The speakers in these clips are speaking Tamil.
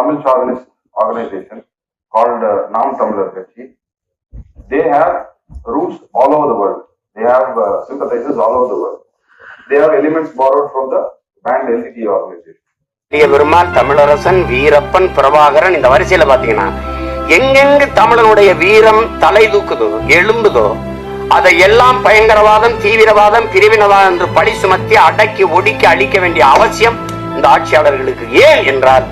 Tamil chauvinist organization called uh, Nam Tamil Kachi. They have roots all over the world. They have uh, sympathizers all over the world. They have elements borrowed from the banned LTT organization. பெரிய பெருமாள் தமிழரசன் வீரப்பன் பிரபாகரன் இந்த வரிசையில பாத்தீங்கன்னா எங்கெங்கு தமிழனுடைய வீரம் தலை தூக்குதோ எழும்புதோ அதை எல்லாம் பயங்கரவாதம் தீவிரவாதம் பிரிவினவாதம் என்று பழி சுமத்தி அடக்கி ஒடுக்கி அழிக்க வேண்டிய அவசியம் இந்த ஆட்சியாளர்களுக்கு ஏன் என்றால்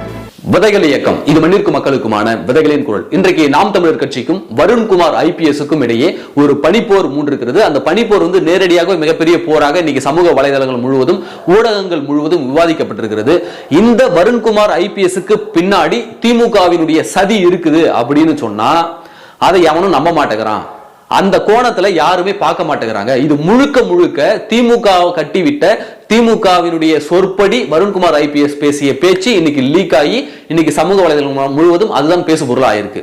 விதைகள் இயக்கம். இது மண்ணிற்கு மக்களுக்குமான விதைகளின் குரல். இன்றைக்கு நாம் தமிழர் கட்சிக்கும் வருண்குமார் ஐபிஎஸ்க்கும் இடையே ஒரு பனிப்போர் மூன்று இருக்கிறது அந்த பனிப்போர் வந்து நேரடியாக மிகப்பெரிய போராக இன்னைக்கு சமூக வலைதளங்கள் முழுவதும் ஊடகங்கள் முழுவதும் விவாதிக்கப்பட்டிருக்கிறது. இந்த வருண்குமார் ஐபிஎஸ்க்கு பின்னாடி திமுகவினுடைய சதி இருக்குது அப்படின்னு சொன்னா அதை எவனும் நம்ப மாட்டேங்கிறான். அந்த கோணத்துல யாருமே பார்க்க மாட்டேங்கிறாங்க. இது முழுக்க முழுக்க திமுக கட்டிவிட்ட திமுகவினுடைய சொற்படி வருண்குமார் ஐபிஎஸ் பேசிய பேச்சு இன்னைக்கு லீக் ஆகி இன்னைக்கு சமூக வலைதளம் முழுவதும் அதுதான் பேசு பொருள் ஆயிருக்கு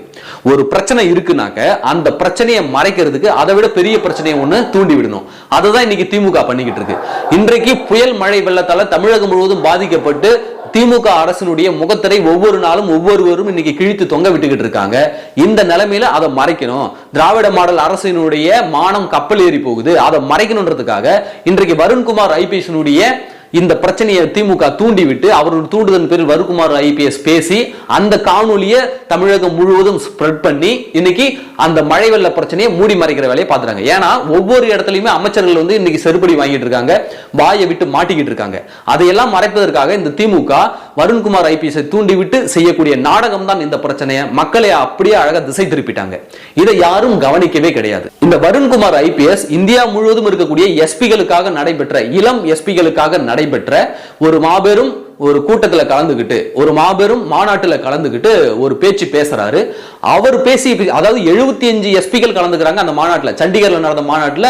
ஒரு பிரச்சனை இருக்குனாக்க அந்த பிரச்சனையை மறைக்கிறதுக்கு அதை விட பெரிய பிரச்சனையை ஒன்று தூண்டி விடணும். அதை தான் இன்னைக்கு திமுக பண்ணிக்கிட்டு இருக்கு. இன்றைக்கு புயல் மழை வெள்ளத்தால தமிழகம் முழுவதும் பாதிக்கப்பட்டு திமுக அரசினுடைய முகத்திரை ஒவ்வொரு நாளும் ஒவ்வொருவரும் இன்னைக்கு கிழித்து தொங்க விட்டுக்கிட்டு இருக்காங்க. இந்த நிலைமையில அதை மறைக்கணும். திராவிட மாடல் அரசினுடைய மானம் கப்பல் ஏறி போகுது. அதை மறைக்கணுன்றதுக்காக இன்றைக்கு வருண்குமார் ஐபிஎஸ்னுடைய இந்த பிரச்சனையை திமுக தூண்டிவிட்டு அவரோட தூண்டுதல் பேரில் வருகுமார் ஐபிஎஸ் பேசி அந்த காணொலியை தமிழகம் முழுவதும் ஸ்ப்ரெட் பண்ணி இன்னைக்கு அந்த மழை வெள்ள பிரச்சனையை மூடி மறைக்கிற வேலையை பார்த்துறாங்க ஏன்னா ஒவ்வொரு இடத்துலையுமே அமைச்சர்கள் வந்து இன்னைக்கு செருப்படி வாங்கிட்டு இருக்காங்க. வாயை விட்டு மாட்டிக்கிட்டு இருக்காங்க. அதையெல்லாம் மறைப்பதற்காக இந்த திமுக வருண்குமார் ஐபிஎஸ் தூண்டிவிட்டு செய்யக்கூடிய நாடகம் தான் இந்த பிரச்சனையை மக்களை அப்படியே அழகா திசை திருப்பிட்டாங்க. இதை யாரும் கவனிக்கவே கிடையாது. இந்த வருண்குமார் ஐபிஎஸ் இந்தியா முழுவதும் இருக்கக்கூடிய எஸ்பிகளுக்காக நடைபெற்ற இளம் எஸ்பிகளுக்காக நடைபெற்ற ஒரு மாபெரும் ஒரு கூட்டத்துல கலந்துகிட்டு ஒரு மாபெரும் மாநாட்டுல கலந்துகிட்டு ஒரு பேச்சு பேசுறாரு. அவர் பேசி அதாவது எழுபத்தி அஞ்சு எஸ்பிகள் கலந்துக்கிறாங்க அந்த மாநாட்டுல. சண்டிகர்ல நடந்த மாநாட்டுல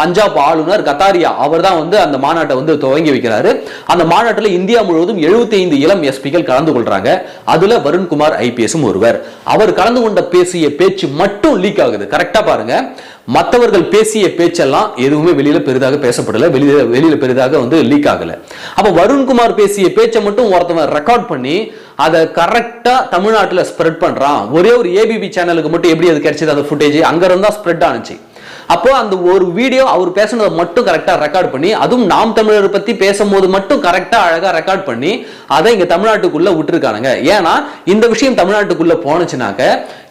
பஞ்சாப் ஆளுநர் கத்தாரியா அவர் தான் வந்து அந்த மாநாட்டை வந்து துவங்கி வைக்கிறாரு. அந்த மாநாட்டுல இந்தியா முழுவதும் எழுபத்தி ஐந்து இளம் எஸ்பிகள் கலந்து கொள்றாங்க. அதுல வருண்குமார் ஐபிஎஸும் ஒருவர். அவர் கலந்து கொண்ட பேசிய பேச்சு மட்டும் லீக் ஆகுது. கரெக்டா பாருங்க. மற்றவர்கள் பேசிய பேச்செல்லாம் எதுவுமே வெளியில பெரிதாக பேசப்படல. வெளியில வெளியில பெரிதாக வந்து லீக் ஆகல. அப்ப வருண்குமார் பேசிய பேச்சை மட்டும் ஒருத்தவன் ரெக்கார்ட் பண்ணி அதை கரெக்டா தமிழ்நாட்டில் ஸ்ப்ரெட் பண்றான். ஒரே ஒரு ஏபிபி சேனலுக்கு மட்டும் எப்படி அது கிடைச்சது அந்த ஃபுட்டேஜ் அங்க இருந்தா ஸ்ப்ரெட் ஆனிச்சு. அப்போ அந்த ஒரு வீடியோ அவர் பேசுனதை மட்டும் கரெக்டாக ரெக்கார்ட் பண்ணி அதுவும் நாம் தமிழர் பத்தி பேசும்போது மட்டும் கரெக்டாக அழகாக ரெக்கார்ட் பண்ணி அதை இங்க தமிழ்நாட்டுக்குள்ள விட்டுருக்கானுங்க ஏன்னா இந்த விஷயம் தமிழ்நாட்டுக்குள்ள போனுச்சுனாக்க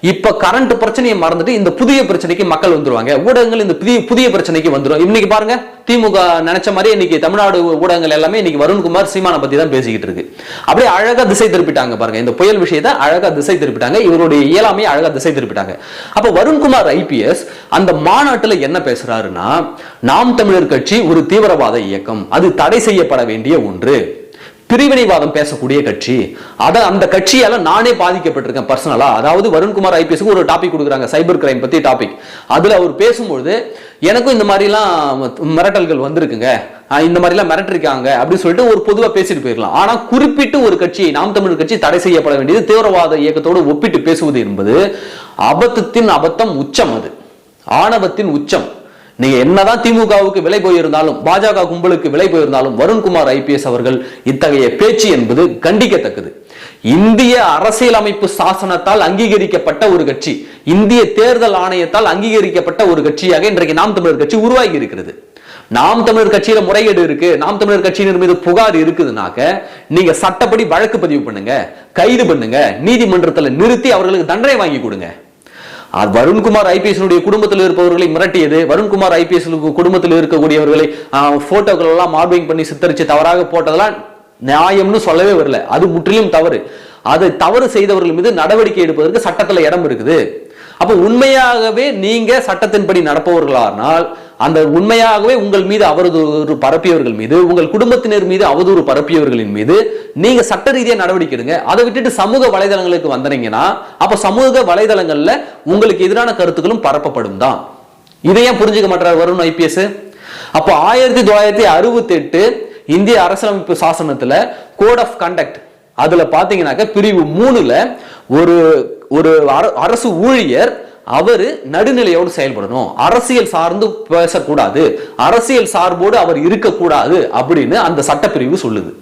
இப்ப கரண்ட் பிரச்சனையை மறந்துட்டு இந்த புதிய பிரச்சனைக்கு மக்கள் வந்துருவாங்க. ஊடகங்கள் இந்த புதிய புதிய பிரச்சனைக்கு வந்துடும் இன்னைக்கு பாருங்க திமுக நினைச்ச மாதிரி இன்னைக்கு தமிழ்நாடு ஊடகங்கள் எல்லாமே இன்னைக்கு வருண்குமார் சீமானை பத்தி தான் பேசிக்கிட்டு இருக்கு. அப்படியே அழகா திசை திருப்பிட்டாங்க பாருங்க. இந்த புயல் விஷயத்தை அழகா திசை திருப்பிட்டாங்க. இவருடைய இயலாமையை அழகா திசை திருப்பிட்டாங்க. அப்ப வருண்குமார் ஐபிஎஸ் அந்த மாநாட்டுல என்ன பேசுறாருன்னா நாம் தமிழர் கட்சி ஒரு தீவிரவாத இயக்கம். அது தடை செய்யப்பட வேண்டிய ஒன்று. பிரிவினைவாதம் பேசக்கூடிய கட்சி. அதை அந்த கட்சியால நானே பாதிக்கப்பட்டிருக்கேன் பர்சனலா அதாவது வருண்குமார் ஐபிஎஸ்க்கு ஒரு டாபிக் கொடுக்குறாங்க சைபர் கிரைம் பத்தி டாபிக் அதுல அவர் பேசும்பொழுது எனக்கும் இந்த மாதிரிலாம் மிரட்டல்கள் வந்திருக்குங்க. இந்த மாதிரிலாம் மிரட்டிருக்காங்க. அப்படின்னு சொல்லிட்டு ஒரு பொதுவாக பேசிட்டு போயிடலாம் ஆனால் குறிப்பிட்டு ஒரு கட்சியை நாம் தமிழ் கட்சி தடை செய்யப்பட வேண்டியது தீவிரவாத இயக்கத்தோடு ஒப்பிட்டு பேசுவது என்பது அபத்தத்தின் அபத்தம் உச்சம் அது. ஆணவத்தின் உச்சம். நீங்க என்னதான் திமுகவுக்கு விலை போயிருந்தாலும் பாஜக கும்பலுக்கு விலை போயிருந்தாலும் வருண்குமார் ஐபிஎஸ் அவர்கள் இத்தகைய பேச்சு என்பது கண்டிக்கத்தக்கது. இந்திய அரசியலமைப்பு சாசனத்தால் அங்கீகரிக்கப்பட்ட ஒரு கட்சி இந்திய தேர்தல் ஆணையத்தால் அங்கீகரிக்கப்பட்ட ஒரு கட்சியாக இன்றைக்கு நாம் தமிழர் கட்சி உருவாகி இருக்கிறது. நாம் தமிழர் கட்சியில முறைகேடு இருக்கு நாம் தமிழர் கட்சியினர் மீது புகார் இருக்குதுனாக்க நீங்க சட்டப்படி வழக்கு பதிவு பண்ணுங்க கைது பண்ணுங்க நீதிமன்றத்துல நிறுத்தி அவர்களுக்கு தண்டனை வாங்கி கொடுங்க. வருண்குமார் ஐபிஎஸ் குடும்பத்தில் இருப்பவர்களை மிரட்டியது. வருண்குமார் ஐபிஎஸ் குடும்பத்தில் இருக்கக்கூடியவர்களை போட்டோக்கள் எல்லாம் மார்பிங் பண்ணி சித்தரிச்சு தவறாக போட்டதெல்லாம் நியாயம்னு சொல்லவே வரல. அது முற்றிலும் தவறு. அது தவறு செய்தவர்கள் மீது நடவடிக்கை எடுப்பதற்கு சட்டத்தில் இடம் இருக்குது. அப்போ உண்மையாகவே நீங்க சட்டத்தின்படி நடப்பவர்களானால் அந்த உண்மையாகவே உங்கள் மீது அவதூறு பரப்பியவர்கள் மீது உங்கள் குடும்பத்தினர் மீது அவதூறு பரப்பியவர்களின் மீது நீங்க சட்ட ரீதியாக நடவடிக்கை எடுங்க. அதை விட்டுட்டு சமூக வலைதளங்களுக்கு வந்தீங்கன்னா அப்ப சமூக வலைதளங்கள்ல உங்களுக்கு எதிரான கருத்துக்களும் பரப்பப்படும் தான். இதை ஏன் புரிஞ்சுக்க மாட்டார் வருண் ஐபிஎஸ் அப்போ ஆயிரத்தி தொள்ளாயிரத்தி அறுபத்தி எட்டு இந்திய அரசியலமைப்பு சாசனத்துல கோட் ஆஃப் கண்டக்ட் அதுல பாத்தீங்கன்னாக்க பிரிவு மூணுல ஒரு ஒரு அர- அரசு ஊழியர் அவர் நடுநிலையோடு செயல்படணும். அரசியல் சார்ந்து பேசக்கூடாது. அரசியல் சார்போடு அவர் இருக்கக்கூடாது அப்படின்னு அந்த சட்டப்பிரிவு சொல்லுது.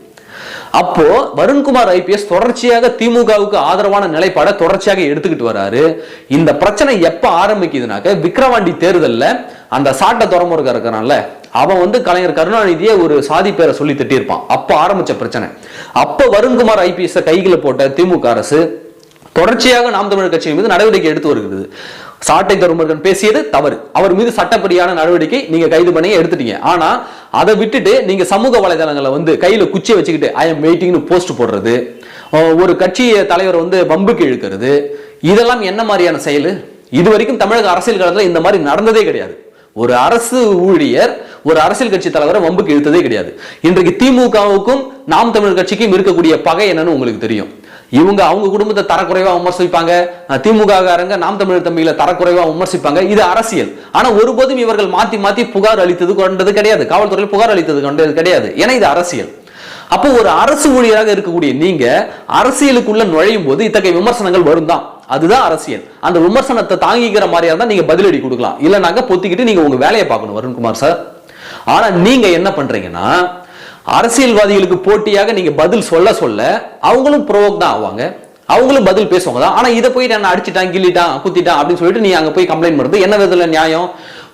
அப்போ வருண்குமார் ஐபிஎஸ் தொடர்ச்சியாக திமுகவுக்கு ஆதரவான நிலைப்பாடை தொடர்ச்சியாக எடுத்துக்கிட்டு வராரு. இந்த பிரச்சனை எப்ப ஆரம்பிக்குதுனாக்க விக்கிரவாண்டி தேர்தல்ல அந்த சாட்ட துறமுருக இருக்கிறான்ல அவன் வந்து கலைஞர் கருணாநிதியை ஒரு சாதி பேரை சொல்லி திட்டியிருப்பான். அப்ப ஆரம்பிச்ச பிரச்சனை. அப்ப வருண்குமார் ஐபிஎஸ் கைகளை போட்ட திமுக அரசு தொடர்ச்சியாக நாம் தமிழர் கட்சியின் மீது நடவடிக்கை எடுத்து வருகிறது. சாட்டை தருமர்கள் பேசியது தவறு. அவர் மீது சட்டப்படியான நடவடிக்கை நீங்க கைது பண்ணி எடுத்துட்டீங்க. ஆனா அதை விட்டுட்டு நீங்க சமூக வலைதளங்களை வந்து கையில குச்சியை வச்சுக்கிட்டு ஐ எம் வெயிட்டிங்னு போஸ்ட் போடுறது ஒரு கட்சி தலைவர் வந்து பம்புக்கு இழுக்கிறது இதெல்லாம் என்ன மாதிரியான செயல்? இது வரைக்கும் தமிழக அரசியல் காலத்தில் இந்த மாதிரி நடந்ததே கிடையாது. ஒரு அரசு ஊழியர் ஒரு அரசியல் கட்சி தலைவரை வம்புக்கு இழுத்ததே கிடையாது. இன்றைக்கு திமுகவுக்கும் நாம் தமிழர் கட்சிக்கும் இருக்கக்கூடிய பகை என்னன்னு உங்களுக்கு தெரியும். இவங்க அவங்க குடும்பத்தை தரக்குறைவா விமர்சிப்பாங்க. திமுககாரங்க நாம் தமிழர் தம்பியில தரக்குறைவா விமர்சிப்பாங்க. இது அரசியல். ஆனா ஒருபோதும் இவர்கள் மாத்தி மாத்தி புகார் அளித்தது கொண்டது கிடையாது. காவல்துறையில் புகார் அளித்தது கொண்டது கிடையாது. ஏன்னா இது அரசியல். அப்போ ஒரு அரசு ஊழியராக இருக்கக்கூடிய நீங்க அரசியலுக்குள்ள நுழையும் போது இத்தகைய விமர்சனங்கள் வரும் தான் அதுதான் அரசியல். அந்த விமர்சனத்தை தாங்கிக்கிற மாதிரியா இருந்தால் நீங்க பதிலடி கொடுக்கலாம். இல்லைனாக்க பொத்திக்கிட்டு நீங்க உங்க வேலையை பார்க்கணும் வருண்குமார் சார். ஆனா நீங்க என்ன பண்றீங்கன்னா அரசியல்வாதிகளுக்கு போட்டியாக நீங்க பதில் சொல்ல சொல்ல அவங்களும் ப்ரோவோக் தான் ஆவாங்க. அவங்களும் பதில் பேசுவாங்க தான். ஆனா இதை போய் நான் அடிச்சிட்டான் கிள்ளிட்டான் குத்திட்டான் அப்படின்னு சொல்லிட்டு நீ அங்க போய் கம்ப்ளைண்ட் பண்றது என்ன விதத்துல நியாயம்?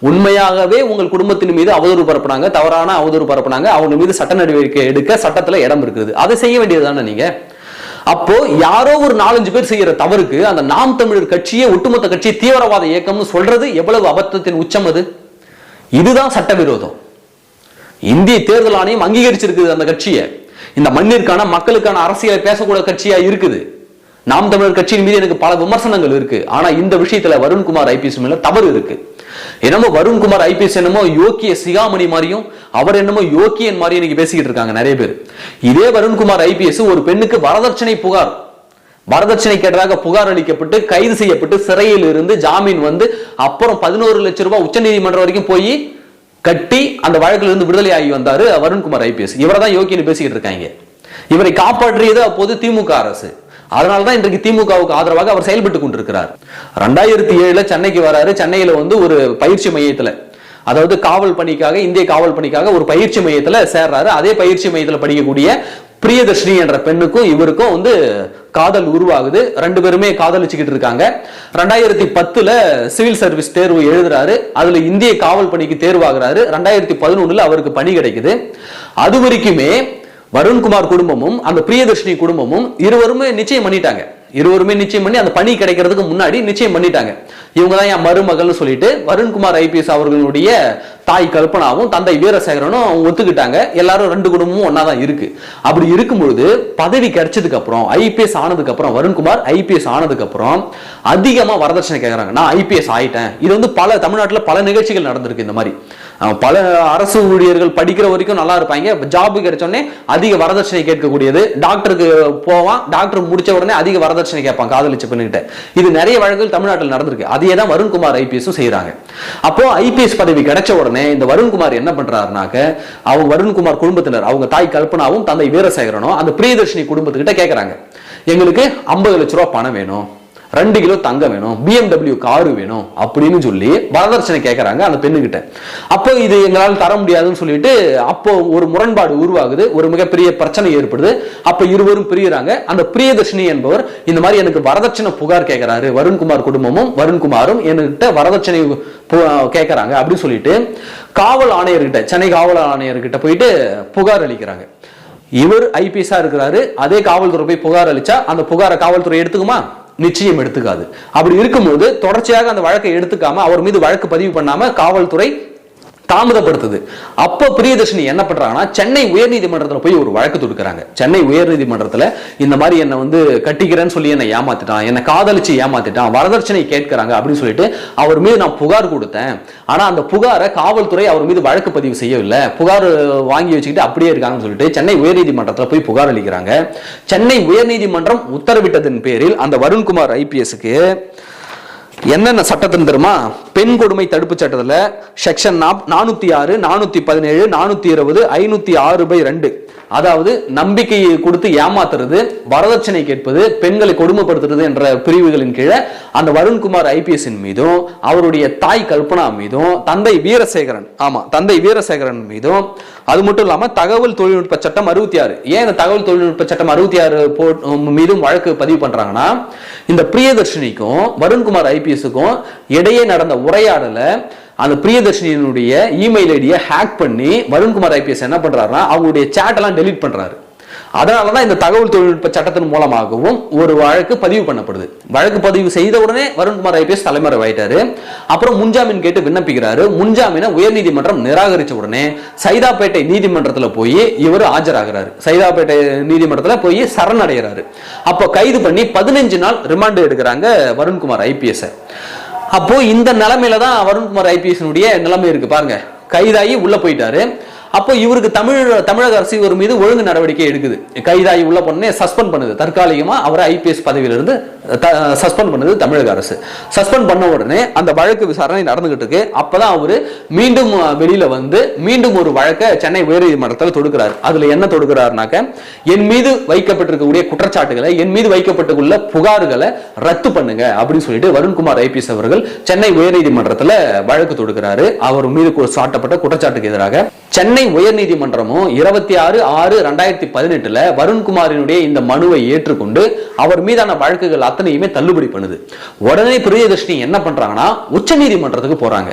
உண்மையாகவே உங்கள் குடும்பத்தின் மீது அவதூறு பரப்புனாங்க. தவறான அவதூறு பரப்புனாங்க. அவங்க மீது சட்ட நடவடிக்கை எடுக்க சட்டத்துல இடம் இருக்குது. அதை செய்ய வேண்டியது தானே நீங்க? அப்போ யாரோ ஒரு நாலஞ்சு பேர் செய்யற தவறுக்கு அந்த நாம் தமிழர் கட்சியே ஒட்டுமொத்த கட்சியை தீவிரவாத இயக்கம்னு சொல்றது எவ்வளவு அபத்தத்தின் உச்சம் அது? இதுதான் சட்டவிரோதம். இந்திய தேர்தல் ஆணையம் அங்கீகரிச்சிருக்குது அந்த கட்சியை. இந்த மண்ணிற்கான மக்களுக்கான அரசியலை பேசக்கூடிய கட்சியா இருக்குது. நாம் தமிழர் கட்சியின் மீது எனக்கு பல விமர்சனங்கள் இருக்கு. ஆனா இந்த விஷயத்துல வருண்குமார் ஐபிஎஸ் மேல தவறு இருக்கு. என்னமோ வருண்குமார் ஐபிஎஸ் என்னமோ யோக்கிய சிகாமணி மாதிரியும் அவர் என்னமோ யோக்கியன் மாதிரியும் இன்னைக்கு பேசிக்கிட்டு இருக்காங்க நிறைய பேர். இதே வருண்குமார் ஐபிஎஸ் ஒரு பெண்ணுக்கு வரதட்சணை புகார். வரதட்சணை கேட்டதாக புகார் அளிக்கப்பட்டு கைது செய்யப்பட்டு சிறையில் இருந்து ஜாமீன் வந்து அப்புறம் பதினோரு லட்சம் ரூபாய் உச்சநீதிமன்றம் வரைக்கும் போய் கட்டி அந்த வழக்கிலிருந்து இருந்து விடுதலை ஆகி வந்தாரு வருண்குமார் ஐபிஎஸ். இவரை தான் யோகின்னு பேசிக்கிட்டு இருக்காங்க. இவரை காப்பாற்றியது அப்போது திமுக அரசு. அதனாலதான் இன்றைக்கு திமுகவுக்கு ஆதரவாக அவர் செயல்பட்டு கொண்டிருக்கிறார். ரெண்டாயிரத்தி ஏழுல சென்னைக்கு வராரு. சென்னையில வந்து ஒரு பயிற்சி மையத்துல அதாவது காவல் பணிக்காக இந்திய காவல் பணிக்காக ஒரு பயிற்சி மையத்துல சேர்றாரு. அதே பயிற்சி மையத்தில் படிக்கக்கூடிய பிரியதர்ஷினி என்ற பெண்ணுக்கும் இவருக்கும் வந்து காதல் உருவாகுது. ரெண்டு பேருமே காதலிச்சுக்கிட்டு இருக்காங்க. ரெண்டாயிரத்தி பத்துல சிவில் சர்வீஸ் தேர்வு எழுதுறாரு. அதுல இந்திய காவல் பணிக்கு தேர்வாகிறாரு. ரெண்டாயிரத்தி பதினொன்னுல அவருக்கு பணி கிடைக்குது. அது வரைக்குமே வருண்குமார் குடும்பமும் அந்த பிரியதர்ஷினி குடும்பமும் இருவருமே நிச்சயம் பண்ணிட்டாங்க. இருவருமே நிச்சயம் பண்ணி அந்த பணி கிடைக்கிறதுக்கு முன்னாடி நிச்சயம் பண்ணிட்டாங்க. இவங்க தான் என் மருமகள்னு சொல்லிட்டு வருண்குமார் ஐபிஎஸ் அவர்களுடைய தாய் கல்பனாவும் தந்தை வீரசேகரனும் ஒத்துக்கிட்டாங்க. எல்லாரும் ரெண்டு குடும்பமும் ஒன்னா தான் இருக்கு. அப்படி இருக்கும்பொழுது பதவி கிடைச்சதுக்கு அப்புறம் ஐபிஎஸ் ஆனதுக்கு அப்புறம் வருண்குமார் ஐபிஎஸ் ஆனதுக்கு அப்புறம் அதிகமா வரதட்சணை கேட்கறாங்க நான் ஐபிஎஸ் ஆயிட்டேன். இது வந்து பல தமிழ்நாட்டில் பல நிகழ்ச்சிகள் நடந்திருக்கு இந்த மாதிரி. பல அரசு ஊழியர்கள் படிக்கிற வரைக்கும் நல்லா இருப்பாங்க. ஜாப் கிடைச்சோடனே அதிக வரதட்சணை கேட்கக்கூடியது. டாக்டருக்கு போவான். டாக்டர் முடிச்ச உடனே அதிக வரதட்சணை கேட்பான் காதலிச்ச பெண்ணுகிட்ட. இது நிறைய வழக்குகள் தமிழ்நாட்டில் நடந்திருக்கு. அதே தான் வருண்குமார் ஐபிஎஸும் செய்யறாங்க அப்போ ஐபிஎஸ் பதவி கிடைச்ச உடனே இந்த வருண்குமார் என்ன பண்றாருனாக்க அவங்க வருண்குமார் குடும்பத்தினர் அவங்க தாய் கல்பனாவும் தந்தை வீரசேகரனும் அந்த பிரியதர்ஷினி குடும்பத்துக்கிட்ட கேட்கறாங்க எங்களுக்கு ஐம்பது லட்ச ரூபா பணம் வேணும். ரெண்டு கிலோ தங்கம் வேணும் பிஎம்டபிள்யூ காரு வேணும் அப்படின்னு சொல்லி வரதட்சணை கேட்கறாங்க அந்த பெண்ணுகிட்ட. அப்போ இது எங்களால் தர முடியாதுன்னு சொல்லிட்டு அப்போ ஒரு முரண்பாடு உருவாகுது ஒரு மிகப்பெரிய பிரச்சனை ஏற்படுது. அப்ப இருவரும் பிரியறாங்க. அந்த பிரியதர்ஷினி என்பவர் இந்த மாதிரி எனக்கு வரதட்சணை புகார் கேட்கிறாரு வருண்குமார் குடும்பமும் வருண்குமாரும் என்கிட்ட வரதட்சணை கேட்கறாங்க அப்படின்னு சொல்லிட்டு காவல் ஆணையர்கிட்ட சென்னை காவல் ஆணையர்கிட்ட போயிட்டு புகார் அளிக்கிறாங்க. இவர் ஐபிஎஸ்ஆ இருக்கிறாரு. அதே காவல்துறை போய் புகார் அளிச்சா அந்த புகாரை காவல்துறை எடுத்துக்குமா? நிச்சயம் எடுத்துக்காது. அப்படி இருக்கும்போது தொடர்ச்சியாக அந்த வழக்கை எடுத்துக்காம அவர் மீது வழக்கு பதிவு பண்ணாம காவல்துறை தாமதப்படுத்துது. அப்போ பிரியதர்ஷினி என்ன பண்றாங்கன்னா சென்னை உயர்நீதிமன்றத்தில் போய் ஒரு வழக்கு தொடுக்கிறாங்க. சென்னை உயர்நீதிமன்றத்தில் இந்த மாதிரி என்னை வந்து கட்டிக்கிறேன்னு சொல்லி என்னை ஏமாத்திட்டான் என்னை காதலிச்சு ஏமாத்திட்டான் வரதட்சணை கேட்கிறாங்க அப்படின்னு சொல்லிட்டு அவர் மீது நான் புகார் கொடுத்தேன். ஆனால் அந்த புகாரை காவல்துறை அவர் மீது வழக்கு பதிவு செய்யவில்லை. புகார் வாங்கி வச்சுக்கிட்டு அப்படியே இருக்காங்கன்னு சொல்லிட்டு சென்னை உயர்நீதிமன்றத்தில் போய் புகார் அளிக்கிறாங்க. சென்னை உயர்நீதிமன்றம் உத்தரவிட்டதன் பேரில் அந்த வருண்குமார் ஐபிஎஸ்க்கு என்னென்ன சட்டத்தின் தெரியுமா? பெண் கொடுமை தடுப்பு சட்டத்தில் செக்ஷன் நானூத்தி ஆறு நானூத்தி பதினேழு நானூத்தி இருபது ஐநூத்தி ஆறு பை ரெண்டு. அதாவது நம்பிக்கையை கொடுத்து ஏமாத்துறது வரதட்சணை கேட்பது பெண்களை கொடுமைப்படுத்துறது என்ற பிரிவுகளின் கீழே அந்த வருண்குமார் ஐபிஎஸ்ஸின் மீதும் அவருடைய தாய் கல்பனா மீதும் தந்தை வீரசேகரன் ஆமா தந்தை வீரசேகரன் மீதும் அது மட்டும் இல்லாம தகவல் தொழில்நுட்ப சட்டம் அறுபத்தி ஆறு. ஏன் இந்த தகவல் தொழில்நுட்ப சட்டம் அறுபத்தி ஆறு போ மீதும் வழக்கு பதிவு பண்றாங்கன்னா இந்த பிரியதர்ஷினிக்கும் வருண்குமார் ஐபிஎஸுக்கும் இடையே நடந்த உரையாடல அந்த பிரியதர்ஷினியினுடைய இமெயில் ஐடியை ஹேக் பண்ணி வருண்குமார் ஐபிஎஸ் என்ன பண்றாருன்னா அவங்களுடைய சேட்டெல்லாம் டெலீட் டெலீட் அதனால தான் இந்த தகவல் தொழில்நுட்ப சட்டத்தின் மூலமாகவும் ஒரு வழக்கு பதிவு பண்ணப்படுது. வழக்கு பதிவு செய்த உடனே வருண்குமார் ஐபிஎஸ் தலைமறைவாயிட்டாரு அப்புறம் முன்ஜாமீன் கேட்டு விண்ணப்பிக்கிறாரு. முன்ஜாமீனை உயர்நீதிமன்றம் நிராகரித்த உடனே சைதாப்பேட்டை நீதிமன்றத்தில் போய் இவர் ஆஜராகிறாரு. சைதாப்பேட்டை நீதிமன்றத்தில் போய் சரணடைகிறாரு. அப்போ கைது பண்ணி பதினஞ்சு நாள் ரிமாண்டு எடுக்கிறாங்க வருண்குமார் ஐபிஎஸ்ஸை அப்போ இந்த நிலைமையில தான் வருண்குமார் ஐபிஎஸ்னுடைய நிலைமை இருக்கு பாருங்க. கைதாகி உள்ள போயிட்டாரு. அப்போ இவருக்கு தமிழ் தமிழக அரசு இவர் மீது ஒழுங்கு நடவடிக்கை எடுக்குது. கைதாகி உள்ள பொண்ணே சஸ்பெண்ட் பண்ணுது. தற்காலிகமா அவரை ஐபிஎஸ் பதவியிலிருந்து சஸ்பெண்ட் பண்ணது தமிழக அரசு. சஸ்பெண்ட் பண்ண உடனே அந்த வழக்கு விசாரணை நடந்துகிட்டு இருக்கு. அப்பதான் அவரு மீண்டும் வெளியில வந்து மீண்டும் ஒரு வழக்கை சென்னை உயர்நீதிமன்றத்தில் தொடுக்கிறார். அதுல என்ன தொடுக்கிறாருனாக்க என் மீது வைக்கப்பட்டிருக்கக்கூடிய குற்றச்சாட்டுகளை என் மீது வைக்கப்பட்டுள்ள புகார்களை ரத்து பண்ணுங்க அப்படின்னு சொல்லிட்டு வருண்குமார் ஐபிஎஸ் அவர்கள் சென்னை உயர்நீதிமன்றத்தில் வழக்கு தொடுக்கிறாரு. அவர் மீது சாட்டப்பட்ட குற்றச்சாட்டுக்கு எதிராக சென்னை உயர்நீதிமன்றமும் இருபத்தி ஆறு ஆறு ரெண்டாயிரத்தி பதினெட்டுல வருண்குமாரினுடைய இந்த மனுவை ஏற்றுக்கொண்டு அவர் மீதான வழக்குகள் அத்தனையுமே தள்ளுபடி பண்ணுது. உடனே பிரியதர்ஷினி என்ன பண்றாங்கன்னா உச்ச நீதிமன்றத்துக்கு போறாங்க.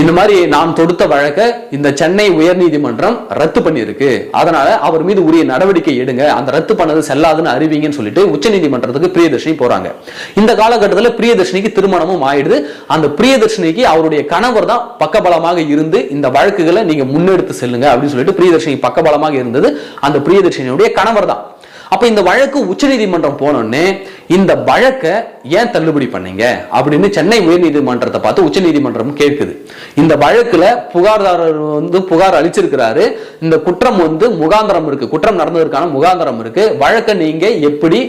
இந்த மாதிரி நாம் தொடுத்த வழக்கை இந்த சென்னை உயர் நீதிமன்றம் ரத்து பண்ணியிருக்கு. அதனால அவர் மீது உரிய நடவடிக்கை எடுங்க. அந்த ரத்து பண்ணது செல்லாதுன்னு அறிவிங்கன்னு சொல்லிட்டு உச்ச நீதிமன்றத்துக்கு பிரியதர்ஷினி போறாங்க. இந்த காலகட்டத்தில் பிரியதர்ஷினிக்கு திருமணமும் ஆயிடுது. அந்த பிரியதர்ஷினிக்கு அவருடைய கணவர் தான் பக்கபலமாக இருந்து இந்த வழக்குகளை நீங்க முன்னெடுத்து செல்லுங்க அப்படின்னு சொல்லிட்டு பிரியதர்ஷினி பக்கபலமாக இருந்தது. அந்த பிரியதர்ஷினியுடைய கணவர் தான். அப்ப இந்த வழக்கு உச்சநீதிமன்றம் போனோடனே இந்த வழக்கை ஏன் தள்ளுபடி பண்ணீங்க? அப்படின்னு சென்னை உயர்நீதிமன்றத்தை பார்த்து உச்சநீதிமன்றம் கேட்குது. இந்த வழக்குல புகார்தாரர் வந்து புகார் அளிச்சிருக்கிறாரு. இந்த குற்றம் வந்து முகாந்திரம் இருக்கு. குற்றம் நடந்ததற்கான முகாந்திரம் இருக்கு. வழக்கை நீங்க எப்படி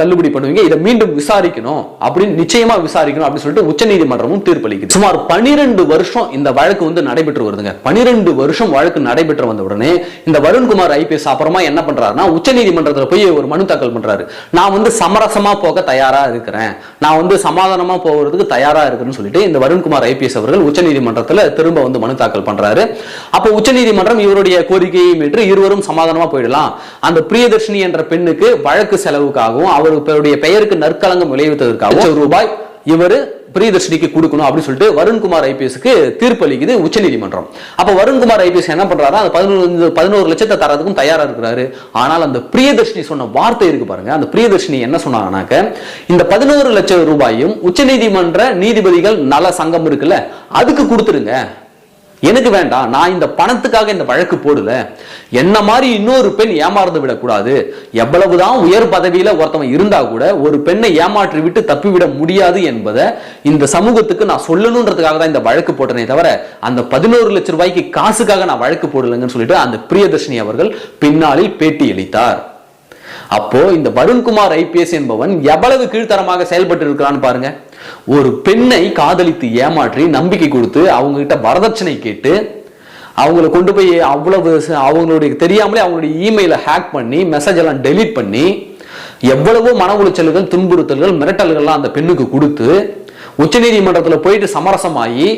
தள்ளுபடி பண்ணுவீங்க? இதை மீண்டும் விசாரிக்கணும். அப்படின்னு நிச்சயமா விசாரிக்கணும் அப்படின்னு சொல்லிட்டு உச்சநீதிமன்றமும் தீர்ப்பளிக்குது. சுமார் பனிரெண்டு வருஷம் இந்த வழக்கு வந்து நடைபெற்று வருதுங்க. பனிரெண்டு வருஷம் வழக்கு நடைபெற்று வந்த உடனே இந்த வருண்குமார் ஐபிஎஸ் அப்புறமா என்ன பண்றாருன்னா உச்சநீதிமன்றத்தில் போய் ஒரு மனு தாக்கல் பண்றாரு. நான் வந்து சமரசமா போக தயாராக இருக்கிறேன். நான் வந்து சமாதானமாக போகிறதுக்கு தயாராக இருக்கிறேன்னு சொல்லிட்டு இந்த வருண்குமார் ஐபிஎஸ் அவர்கள் உச்சநீதிமன்றத்தில் திரும்ப வந்து மனு தாக்கல் பண்றாரு. அப்போ உச்சநீதிமன்றம் இவருடைய கோரிக்கையை மீட்டு இருவரும் சமாதானமா போயிடலாம். அந்த பிரியதர்ஷினி என்ற பெண்ணுக்கு வழக்கு செலவுக்காகவும் அவருடைய பெயருக்கு நற்களங்கம் விளைவித்ததற்காகவும் ரூபாய் இவரு பிரியதர்ஷினிக்கு கொடுக்கணும் அப்படின்னு சொல்லிட்டு வருண்குமார் ஐபிஎஸ்க்கு தீர்ப்பளிக்குது உச்சநீதிமன்றம். அப்ப வருண்குமார் ஐபிஎஸ் என்ன பண்றாரு அந்த பதினொன்று பதினோரு லட்சத்தை தரதுக்கும் தயாரா இருக்கிறாரு. ஆனால் அந்த பிரியதர்ஷினி சொன்ன வார்த்தை இருக்கு பாருங்க. அந்த பிரியதர்ஷினி என்ன சொன்னாங்கன்னாக்க இந்த பதினோரு லட்சம் ரூபாயும் உச்சநீதிமன்ற நீதிபதிகள் நல சங்கம் இருக்குல்ல அதுக்கு கொடுத்துருங்க. எனக்கு வேண்டாம் நான் இந்த பணத்துக்காக இந்த வழக்கு போடல. என்ன மாதிரி இன்னொரு பெண் ஏமாறந்து விடக்கூடாது. எவ்வளவுதான் உயர் பதவியில ஒருத்தவன் இருந்தா கூட ஒரு பெண்ணை ஏமாற்றி விட்டு தப்பிவிட முடியாது என்பதை இந்த சமூகத்துக்கு நான் சொல்லணுன்றதுக்காக தான் இந்த வழக்கு போட்டனே தவிர அந்த பதினோரு லட்சம் ரூபாய்க்கு காசுக்காக நான் வழக்கு போடலைங்கன்னு சொல்லிட்டு அந்த பிரியதர்ஷினி அவர்கள் பின்னாளில் பேட்டி அளித்தார். அப்போ இந்த வருண்குமார் ஐபிஎஸ் என்பவன் எவ்வளவு கீழ்த்தரமாக செயல்பட்டு இருக்கிறான்னு பாருங்க. ஒரு பெண்ணை காதலித்து ஏமாற்றி நம்பிக்கை கொடுத்து அவங்க கிட்ட வரதட்சணை கேட்டு அவங்கள கொண்டு போய் அவ்வளவு அவங்களுடைய தெரியாமலே அவங்களுடைய இமெயிலை ஹேக் பண்ணி மெசேஜ் எல்லாம் டெலீட் பண்ணி எவ்வளவோ மன உளைச்சல்கள் துன்புறுத்தல்கள் மிரட்டல்கள்லாம் அந்த பெண்ணுக்கு கொடுத்து உச்சநீதிமன்றத்துல போயிட்டு சமரசமாகி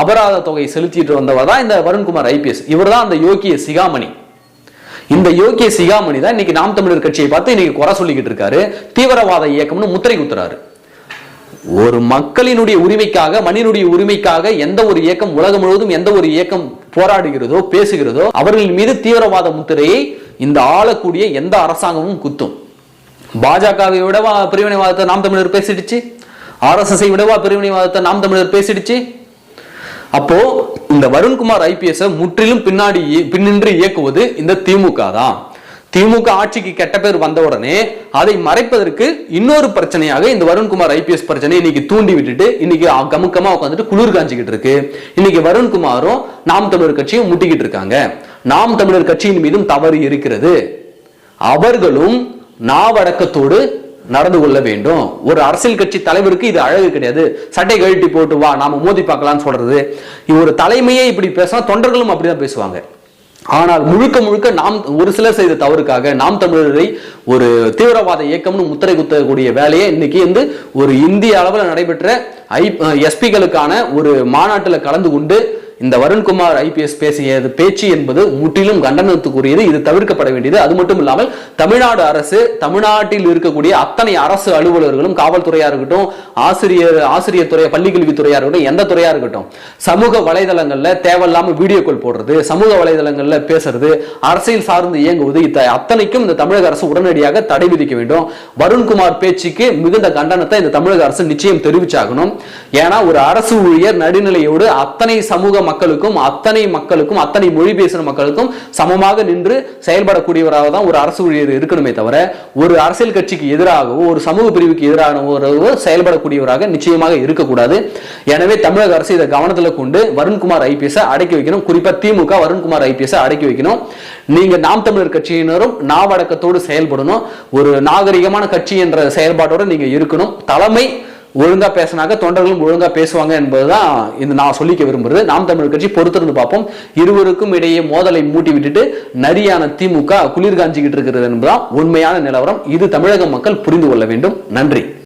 அபராத தொகை செலுத்திட்டு வந்தவர் தான் இந்த வருண்குமார் ஐபிஎஸ். இவர் தான் அந்த யோகிய சிகாமணி. இந்த யோகிய சிகாமணி தான் இன்னைக்கு நாம் தமிழர் கட்சியை பார்த்து இன்னைக்கு குறை சொல்லிக்கிட்டு இருக்காரு. தீவிரவாத இயக்கம்னு முத்திரை குத்துறாரு. ஒரு மக்களினுடைய உரிமைக்காக மனிதனுடைய உரிமைக்காக எந்த ஒரு இயக்கம் உலகம் முழுவதும் எந்த ஒரு இயக்கம் போராடுகிறதோ பேசுகிறதோ அவர்கள் மீது தீவிரவாத முத்திரையை இந்த ஆளக்கூடிய எந்த அரசாங்கமும் குத்தும். பாஜகவை விடவா பிரிவினைவாதத்தை நாம் தமிழர் பேசிடுச்சு? ஆர்எஸ்எஸ்ஐ விடவா பிரிவினைவாதத்தை நாம் தமிழர் பேசிடுச்சு? அப்போ இந்த வருண்குமார் ஐபிஎஸ் முற்றிலும் பின்னாடி பின்னின்று இயக்குவது இந்த திமுக தான். திமுக ஆட்சிக்கு கெட்ட பேர் வந்த உடனே அதை மறைப்பதற்கு இன்னொரு பிரச்சனையாக இந்த வருண்குமார் ஐபிஎஸ் பிரச்சனை இன்னைக்கு தூண்டி விட்டுட்டு இன்னைக்கு கமுக்கமா உட்காந்துட்டு குளிர் காஞ்சிக்கிட்டு இருக்கு. இன்னைக்கு வருண்குமாரும் நாம் தமிழர் கட்சியும் முட்டிக்கிட்டு இருக்காங்க. நாம் தமிழர் கட்சியின் மீதும் தவறு இருக்கிறது. அவர்களும் நாவடக்கத்தோடு நடந்து கொள்ள வேண்டும். ஒரு அரசியல் கட்சி தலைவருக்கு இது அழகு கிடையாது. சட்டை கழட்டி போட்டு வா நாம மோதி பார்க்கலாம்னு சொல்றது. ஒரு தலைமையே இப்படி பேசினா தொண்டர்களும் அப்படிதான் பேசுவாங்க. ஆனால் முழுக்க முழுக்க நாம் ஒரு சிலர் செய்த தவறுக்காக நாம் தமிழரை ஒரு தீவிரவாத இயக்கம்னு முத்திரை குத்தக்கூடிய வேலையை இன்னைக்கு வந்து ஒரு இந்திய அளவில் நடைபெற்ற ஐ எஸ்பிகளுக்கான ஒரு மாநாட்டில் கலந்து கொண்டு இந்த வருண்குமார் ஐபிஎஸ் பேசிய பேச்சு என்பது முற்றிலும் கண்டனத்துக்குரியது. இது தவிர்க்கப்பட வேண்டியது. அது மட்டும் இல்லாமல் தமிழ்நாடு அரசு தமிழ்நாட்டில் இருக்கக்கூடிய அத்தனை அரசு அலுவலர்களும் காவல்துறையா இருக்கட்டும் ஆசிரியர் ஆசிரியர் துறை பள்ளிக்கல்வித்துறையா இருக்கட்டும் எந்த துறையா இருக்கட்டும் சமூக வலைதளங்கள்ல தேவையில்லாம கால் போடுறது சமூக வலைதளங்கள்ல பேசுறது அரசியல் சார்ந்து இயங்குவது இத்த அத்தனைக்கும் இந்த தமிழக அரசு உடனடியாக தடை விதிக்க வேண்டும். வருண்குமார் பேச்சுக்கு மிகுந்த கண்டனத்தை இந்த தமிழக அரசு நிச்சயம் தெரிவிச்சாகணும். ஏன்னா ஒரு அரசு ஊழியர் நடுநிலையோடு அத்தனை சமூக மக்களுக்கும் அத்தனை மக்களுக்கும் அத்தனை மொழி பேசுகிற மக்களுக்கும் சமமாக நின்று செயல்படக்கூடியவராக தான் ஒரு அரசு ஊழியர் இருக்கணுமே தவிர ஒரு அரசியல் கட்சிக்கு எதிராகவோ ஒரு சமூக பிரிவுக்கு எதிராகவோ செயல்படக்கூடியவராக நிச்சயமாக இருக்கக்கூடாது. எனவே தமிழக அரசு இதை கவனத்தில் கொண்டு வருண்குமார் ஐபிஎஸ் அடக்கி வைக்கணும். குறிப்பாக திமுக வருண்குமார் ஐபிஎஸ் அடக்கி வைக்கணும். நீங்க நாம் தமிழர் கட்சியினரும் நாவடக்கத்தோடு செயல்படணும். ஒரு நாகரிகமான கட்சி என்ற செயல்பாட்டோட நீங்க இருக்கணும். தலைமை ஒழுங்கா பேசினாக்க தொண்டர்களும் ஒழுங்கா பேசுவாங்க என்பதுதான் இந்த நான் சொல்லிக்க விரும்புறது. நாம் தமிழ் கட்சி பொறுத்திருந்து பார்ப்போம். இருவருக்கும் இடையே மோதலை மூட்டி விட்டுட்டு நரியான திமுக குளிர் காஞ்சிக்கிட்டு இருக்கிறது என்பதுதான் உண்மையான நிலவரம். இது தமிழக மக்கள் புரிந்து கொள்ள வேண்டும். நன்றி.